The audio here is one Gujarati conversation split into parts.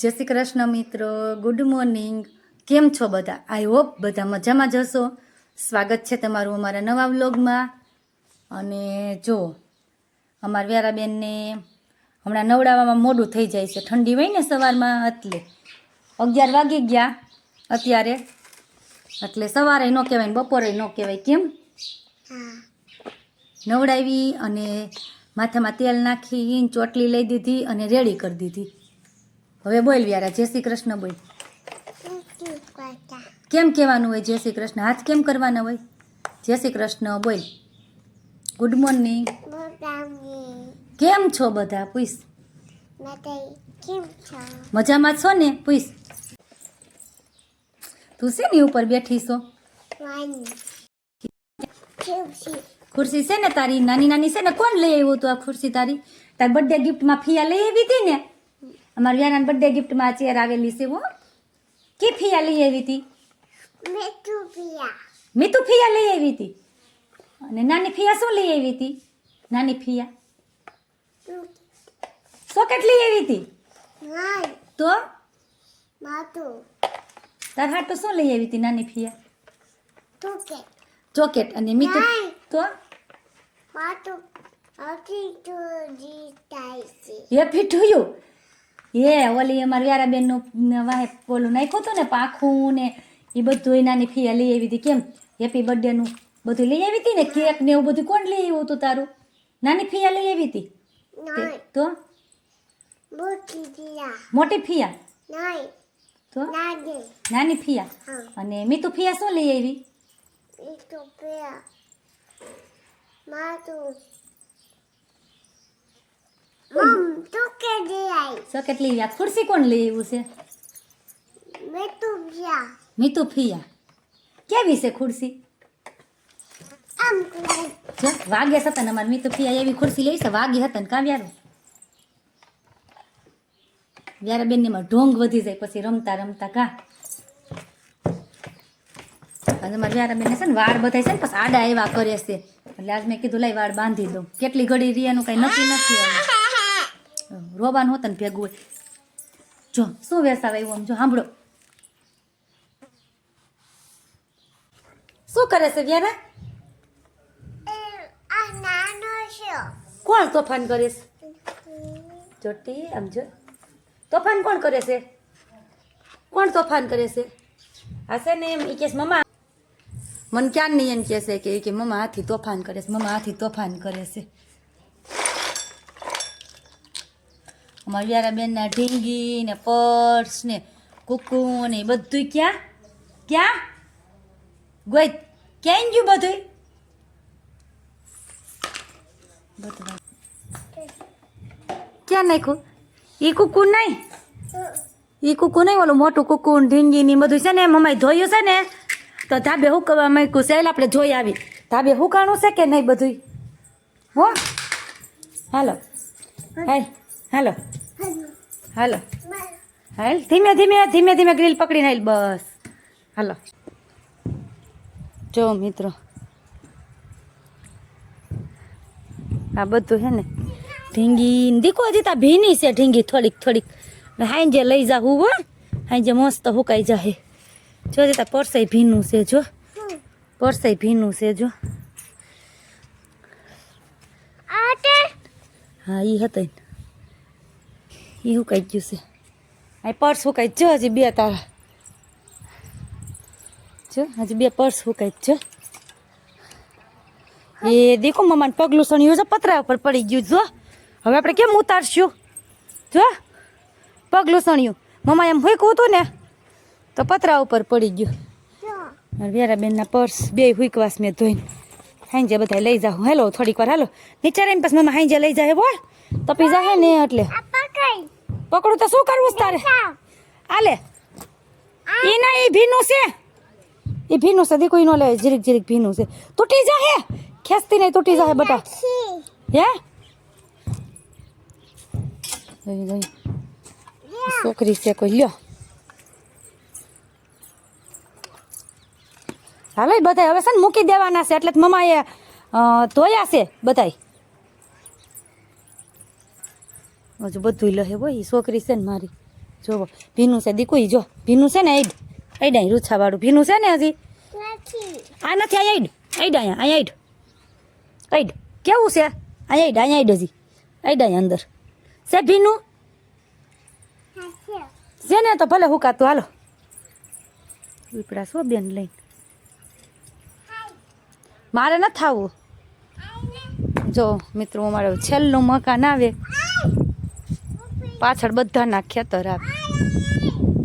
જય શ્રી કૃષ્ણ મિત્રો. ગુડ મોર્નિંગ કેમ છો બધા? આઈ હોપ બધા મજામાં જશો સ્વાગત છે તમારું અમારા નવા વ્લોગમાં. અને જો અમારા વ્યારાબેનને હમણાં નવડાવવામાં મોડું થઈ જાય છે. ઠંડી હોય ને સવારમાં એટલે અગિયાર વાગી ગયા અત્યારે. એટલે સવારે ન કહેવાય ને બપોરે ન કહેવાય. કેમ? નવડાવી અને માથામાં તેલ નાખી ચોટલી લઈ દીધી અને રેડી કરી દીધી. હવે બોલ વ્યારા, જય શ્રી કૃષ્ણ બોલ. કેમ કહેવાનું હોય જય શ્રી કૃષ્ણ? હાથ કેમ કરવાના હોય? જય શ્રી કૃષ્ણ, બોલ. ગુડ મોર્નિંગ કેમ છો બધા? પૂછ. મજામાં છો ને? પૂછ. તું શેની ઉપર બેઠી છો? ખુરશી છે ને તારી? નાની નાની છે ને? કોણ લઈ આવ્યું તું આ ખુરશી તારી? તાર બર્થડે ગિફ્ટમાં ફિયા લઈ આવી હતી ને? અમારા વ્યારાના બર્થડે ગિફ્ટમાં ચેર આવેલી છે હો. કે ફિયા લઈ આવી હતી? મીતુ ફિયા. લઈ આવી હતી? અને નાની ફિયા શું લઈ આવી હતી? નાની ફિયા. સોકેટ લઈ આવી હતી? તો? તાર તો શું લઈ આવી હતી નાની ફિયા? ચોકેટ. અને મીતુ. તો? હેપી ટુ યુ એ ઓલી અમારી વ્યારાબેનનું વાહે ઓલું નાખ્યું હતું ને પાખું ને એ બધું નાની ફિયા લઈ આવી હતી. કેમ? હેપી બર્થડેનું બધું લઈ આવી હતી ને? કેક ને એવું બધું કોણ લઈ આવ્યું હતું તારું? નાની ફિયા લઈ આવી હતી? તો મોટી ફિયા તો? નાની ફિયા અને મીતુ ફિયા શું લઈ આવી? સોકેટ લઈ આવી ખુરશી કોણ લઈ આવ્યું છે? મીતુ ફિયા. કેવી છે ખુરશી? જો વાગે હતા ને અમારે મીતુ ફિયા એવી ખુરશી લઈ છે વાગે હતા ને કાં વ્યારો? વ્યારા બેનમાં ઢોંગ વધી જાય પછી રમતા રમતા કા? અને મારા વ્યારા બેન છે ને વાળ બધાય છે ને પછી આડા એવા કરે છે. એટલે આજ મેં કીધું લઈ વાળ બાંધી દઉં. કેટલી ઘડી રિયાનું કઈ નક્કી નથી રોબાનું હોત ને ભેગું હોય. જો, શું વેસાવે એવું આમ જો, સાંભળો. શું કરે છે વ્યારા? કોણ તોફાન કરે છે? ચોટી, આમ જો. તોફાન કોણ કરે છે? કોણ તોફાન કરે છે? હશે ને એમ એ કેસ મમ્મા. મને ક્યાં નહીં એમ કહેશે કે કે, મમ્મા, હાથી તોફાન કરે છે, મમ્મા, હાથી તોફાન કરે છે. અમારા વ્યારા બેનના ઢીંગી ને પર્સ ને કુકુ ને બધું ક્યાં? ક્યાં? ગોઈ, ક્યાં ગયું બધું ક્યાં નાખ્યું? એ કુકુ નહીં? ઈ કુકુ નહીં, ઓલું મોટું કુકુ ઢીંગી ને બધું છે ને મમ્માએ ધોયું છે ને, તો ધાબે હુકવા મૂક્યું છે એટલે આપણે જોઈ આવી. ધાબે હુકાણું છે કે નહીં બધું હો? હાલો. હાય હાલો. હાલો. હાલ ધીમે ધીમે ધીમે ધીમે ગ્રીલ પકડીને હાલ બસ. હાલો. જો મિત્રો. આ બધું છે ને ઢીંગી દીકો હજી તા ભીની છે ઢીંગી થોડીક થોડીક. હાંજે લઈ જા હું. હાંજે મસ્ત હુકાઈ જાહે. જો તા પરસાઈ ભીનું છે જો. પરસાઈ ભીનું છે જો. હા ઈ હતા ઈ હુકાઈ ગયું છે. આ પર્સ હુકાઈ જો હજી બે તારા. જો, હજી બે પર્સ હુકાઈ જો. એ દેખો મમ્માને પગલું સણ્યું છે, પતરા ઉપર પડી ગયું જો. હવે આપણે કેમ ઉતારશું? જો. પગલું સણ્યું. મમ્મા એમ હુંકવું હતું ને, તો પતરા ઉપર પડી ગયું. વેરાબેનના પર્સ બે હુકવાસ મેં ધોઈને. હાંજે બધા લઈ જાઉં હેલો, થોડીક વાર, હાલો. નીચે રહીને પછી મમ્મા હાંજે લઈ જાય બોલ તપી હે ને એટલે? પકડું. તો શું કરવું તારે? આલે. ઈ ના ઈ ભીનું છે. ઈ ભીનું છે. દીકું ઈ નો લે. જીરીક જીરીક ભીનું છે. તૂટી જાહે. ખેંચતી નહીં તૂટી જાહે બટા. હે? છોકરી છે કોઈ. લ્યો. હાલો બધાય. હવે છે ને મૂકી દેવાના છે. એટલે મમ્માએ ધોયા છે બધાય. હજુ બધું લહે હોય એ છોકરી છે ને મારી. જોવો ભીનું છે. દીકુઈ જો ભીનું છે ને એડ એડ અહીં રૂછાવાળું. ભીનું છે ને હજી? આ નથી અહીંયા એડ એડ અહીંયા અહીંયા એડ એડ કેવું છે? અહીંયા એડ અહીંયા એડ હજી. એડ અહીંયા અંદર. છે ભીનું? છે ને તો ભલે હુકાતું. હાલો. પીપળા શું બેન લઈને. મારે નથી થવું જો મિત્રો અમારે છેલ્લું મકાન આવે. પાછળ બધાના ખેતર આવે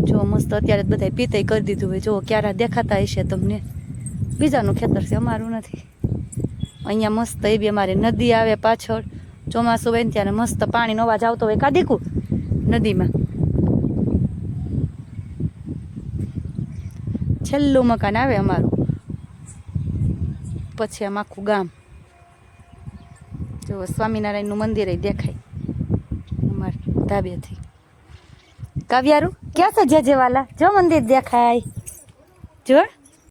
જો મસ્ત અત્યારે બધા પીતે કરી દીધું હોય. જો ક્યારે દેખાતા હશે તમને? બીજાનું ખેતર છે, અમારું નથી. અહીંયા મસ્ત એ બી અમારે નદી આવે પાછળ. ચોમાસું હોય ને ત્યારે મસ્ત પાણીનો અવાજ આવતો હોય. કાદીકું નદીમાં. છેલ્લું મકાન આવે અમારું. પછી આમ આખું ગામ. જો સ્વામિનારાયણનું મંદિર દેખાય. ધાબેથી કાવ્યારું ક્યાં છે જે જેવાલા? જો મંદિર દેખાય. જો.